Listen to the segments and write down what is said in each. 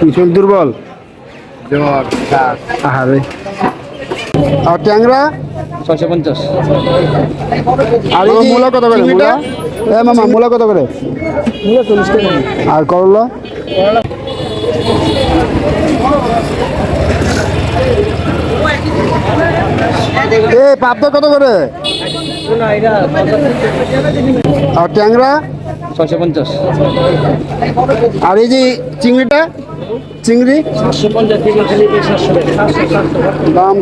শরীর দুর্বল। আহারে। আর ট্যাংরা? ছয়শো পঞ্চাশ। আর মূলা কত করে? মূলা? এ মামা মূলা কত করে? মূলা চল্লিশ টাকা। আর করলা? এ পাবদা কত করে? আর ট্যাংরা? ছয়শো পঞ্চাশ। আর এই যে চিংড়িটা? চিংড়ি? দাম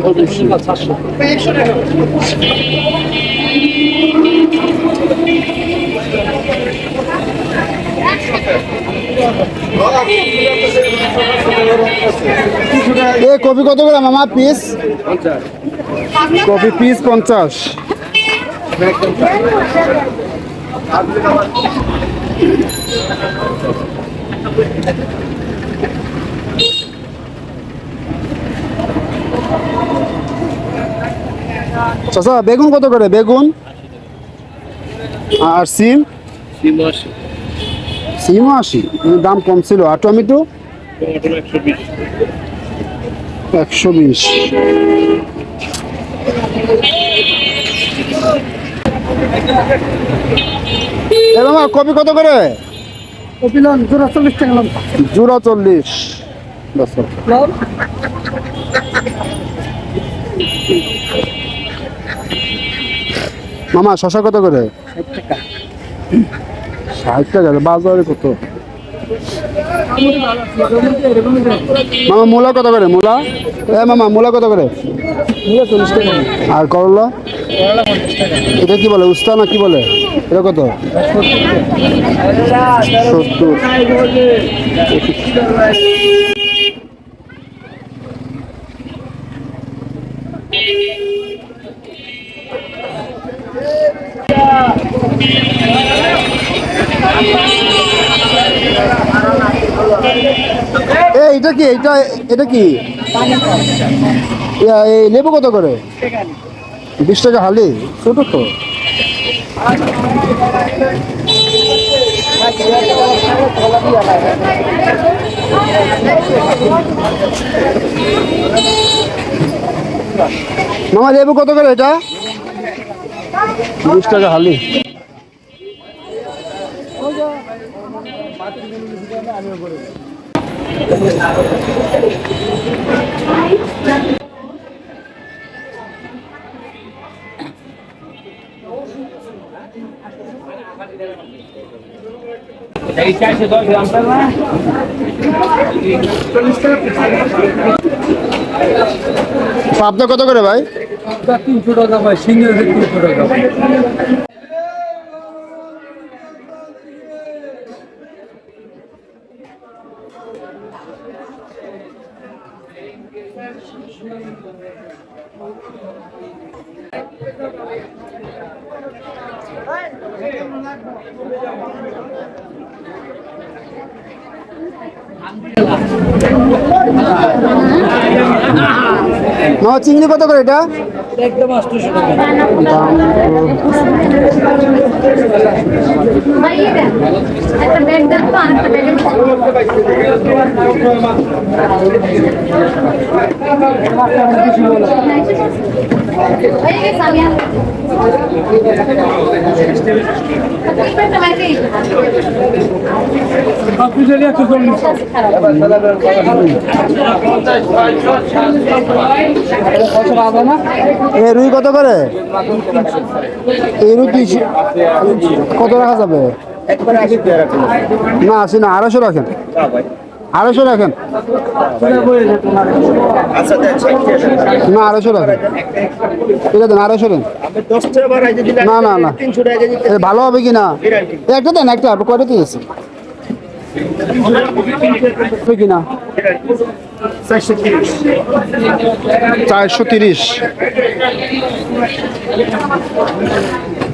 এ কপি কত করে মামা পিস কপি পিস পঞ্চাশ। চাচা বেগুন কত করে? বেগুন আর সিম? সিমও আশি। দাম কম ছিল। আর টমেটো? একশো বিশ। কপি কত করে? জোড়া চল্লিশ টাকা জুড়া চল্লিশ। মামা শশা কত করে? ষাট টাকা। বাজারে কত? মামা মূলা কত করে? মূলা? এ মামা মূলা কত করে? আর করলা? এটা কি বলে উস্তা না কি বলে? এটা কত? সত্তর। এ এটা কি? এটা এটা কি? এই লেবু কত করে? বিশ টাকা হালি, ছোট তো। মামা, লেবু কত করে এটা? বিশ টাকা হালি। পাবদা কত করে ভাই? তিনশো টাকা ভাই সিঙ্গেল তিনশো টাকা চিংড়ি কত করে এটা? একদম আটশোশো টাকা। ভাইয়া এ রুই কত করে? এই রুই কত রাখা যাবে? না আসি না আড়াইশো রাখেন। আড়াইশো রাখেন। না আড়াইশো রাখেন। ঠিক আছে আড়াইশো দেন। না না না। এ ভালো হবে কি? না একটা দেন একটা কয়টা দিয়েছি হবে কি না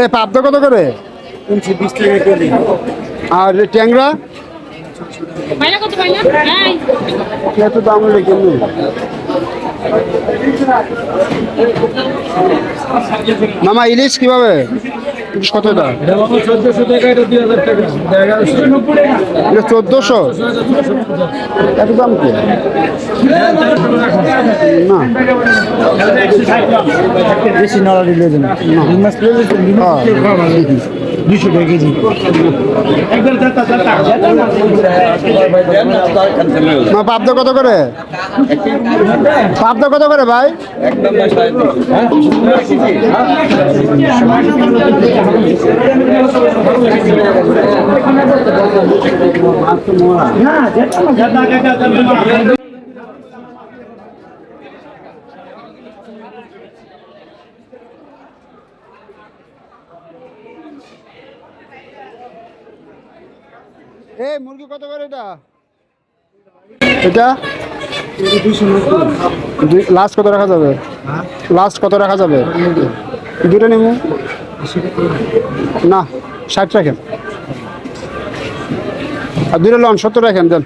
এ পাবদা কত করে? আর ট্যাংরা? এত দাম হলে কেমনি? মামা ইলিশ কীভাবে? এটা এটা চোদ্দশো? এত দাম কি? না। বেশি নড়া দিলে মাছ দুশো টাকা কেজি। মা পাবদা কত করে? পাবদা কত করে ভাই? এই মুরগি কত করে এটা? এটা? লাস্ট কত রাখা যাবে? লাস্ট কত রাখা যাবে? দুটো নেব না ষাট রাখেন। আর দুটো লন সত্তর রাখেন দেন।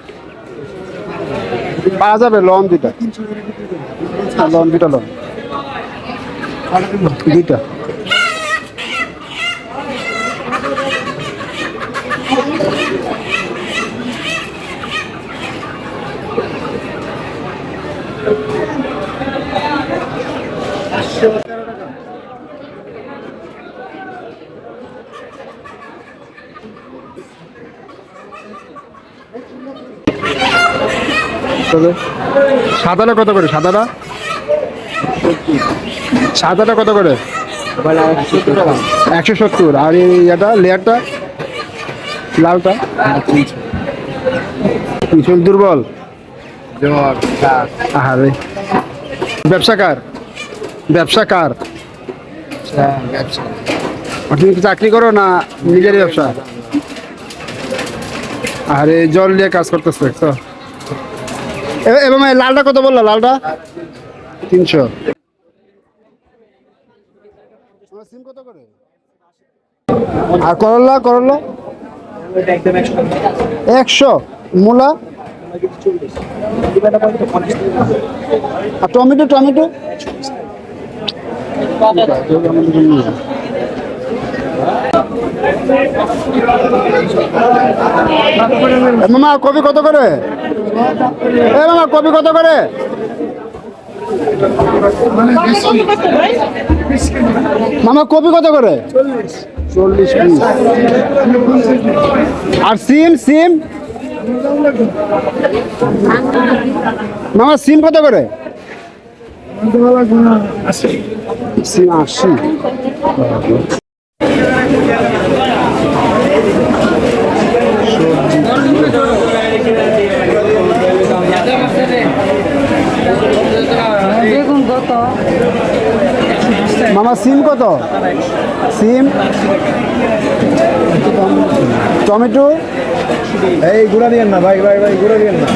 পাওয়া যাবে লন হ্যাঁ, লন দুইটা লন। দুইটা। সাদাটা কত করে? সাদাটা? সাদাটা কত করে? একশো সত্তর। আর এটা লেয়ারটা? লালটা? পিছন দুর্বল? আহারে। ব্যবসা কার? ব্যবসা কার? তুমি কি চাকরি করো না নিজেরই ব্যবসা? আরে জল নিয়ে কাজ করতেছে দেখছ? এ- এবং এই লালটা কত বলল লালটা? তিনশো। সিম কত করে? আর করল্লা করল্লা একশো। মূলা? আর টমেটো টমেটো? মামা কপি কত করে? এ মামা কপি কত করে? মামা কপি কত করে? চল্লিশ। আর সিম সিম? মামা সিম কত করে? সিম আশি। মামা, সিম কত? সিম? টমেটো? এই গুড়া দিয়েন না, ভাই ভাই ভাই, গুড়া দিয়েন না।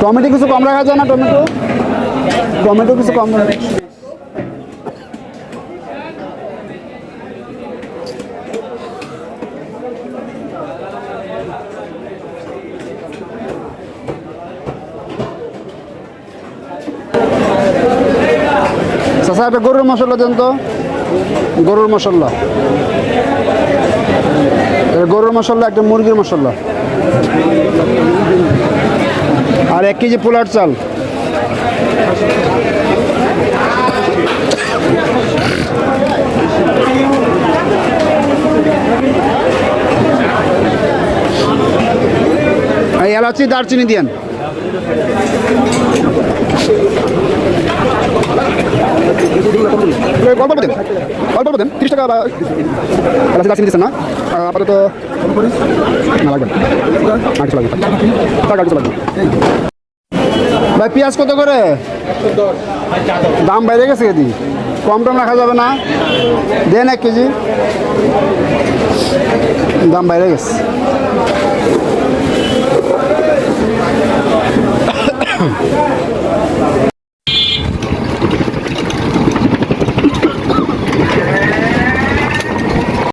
টমেটো কিছু কম রাখা যায় না, টমেটো? টমেটো কিছু কম রাখা একটা গরুর মশলা দেন তো। গরুর মশলা। গরুর মশলা, একটা মুরগির মশলা। আর এক কেজি পোলার চাল। এলাচি, দারচিনি দিয়েন। অল্প অল্প দেন। অল্প অল্প দেন। তিরিশ টাকা বা দার্সিনি দিচ্ছেন না। আপাতত না, লাগবে না। লাগবে টাকা কিছু লাগবে ভাই, পেঁয়াজ কত করে? দাম বাইরে গেছে এদি কম টম রাখা যাবে না। দেন এক কেজি। দাম বাইরে গেছে।